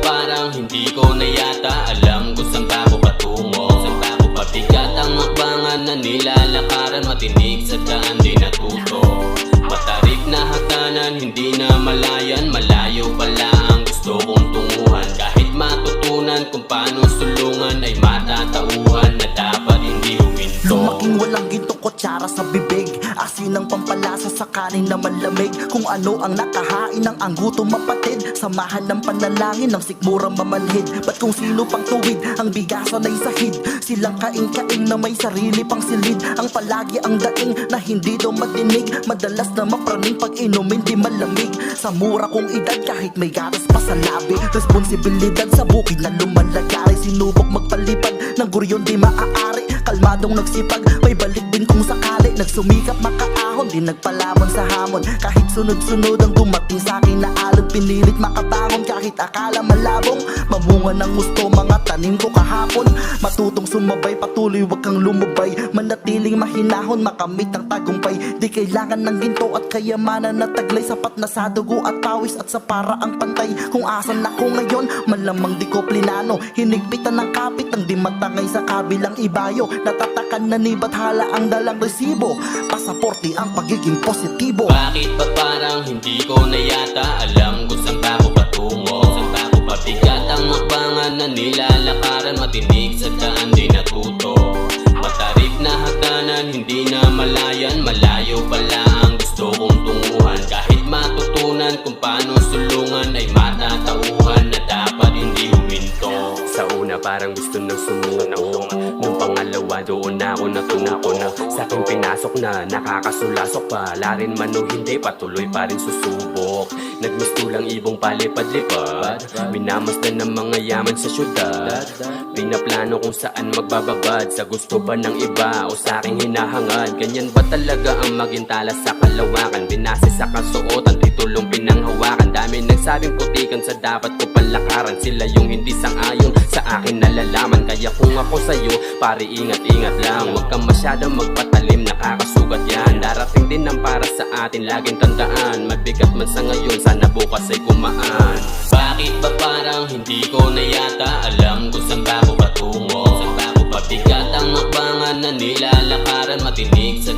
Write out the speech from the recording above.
parang hindi ko na yata alam kung saan ba ako patungo pabigat ang makbangan na nilalakaran Matinig sa daan di natuto. Matarik na hatanan, hindi na malayan Malayo pala ang gusto kong tunguhan. Kahit matutunan kung paano sulungan Ay matatauhan na dapat hindi huminto. Lumaking walang ginto kutsara sa bibig Asin ang pampalasa sa kanin na malamig. Kung ano ang nakahain ng angguto mapatid Samahan ng panalangin ng sikmurang mamanhid Ba't kung sino pang tuwid ang bigasan ay sahid? Silang kaing-kaing na may sarili pang silid. Ang palagi ang daing na hindi daw matinig. Madalas na mapraning pag inumin di malamig. Sa mura kong edad kahit may gatas pa sa labi. Responsibilidad sa bukid na lumalagari Sinubok magpalipad ng guryon di maaari Kalmadong nagsipag, may balik din kung sakali. Nagsumikap makaahon, di nagpalamon sa hamon. Kahit sunod-sunod ang dumating sa akin na alon Pinilit makabangon kahit akala malabong. Mamunga ng gusto mga tanim ko kahapon. Matutong sumabay, patuloy wag kang lumubay Manatiling mahinahon, makamit ang tagumpay. Di kailangan ng ginto at kayamanan na taglay. Sapat na sa dugo at pawis at sa paraang pantay. Kung asan ako ngayon, malamang di ko plinano. Hinigpitan ng kapit ang di matangay sa kabilang ibayo. Natatakan na ni Bathala ang dalang resibo. Pasaporte ang pagiging positibo. Bakit ba parang hindi ko na yata alam kung saan ako na nilalakaran Matinig sa daan di natuto Matarik na hatanan, hindi na malayan. Malayo pala ang gusto kong tunguhan. Kahit matutunan kung paano sulungan Ay matatauhan na dapat hindi huminto. Sa una parang gusto nang sumuko pangalawa doon na ako natuko na. Sa akin pinasok na nakakasulasok Pala rin man o hindi patuloy pa rin susubok. Nagmistulang ibong palipad-lipad. Minamasdan ng mga yaman sa syudad. Pinaplano kung saan magbababad. Sa gusto ba ng iba o sa aking hinahangad Ganyan ba talaga ang maging tala sa kalawakan? Binase sa kasuotan, titulong pinanghawakan. Dami nagsabing putikan sa dapat ko palakaran Sila yung hindi sang-ayon sa akin nalalaman. Kaya kung ako sa'yo, pare ingat-ingat lang. Huwag kang masyadong magpatalim, nakakasugat yan. Darating din ang para sa atin, laging tandaan Mabigat man sa ngayon, sana bukas ay kumaan Bakit ba parang hindi ko na yata alam kung saan ba ako patungo? Saan ba ako pabigat? Ang makbangan na nilalakaran. Matinig sa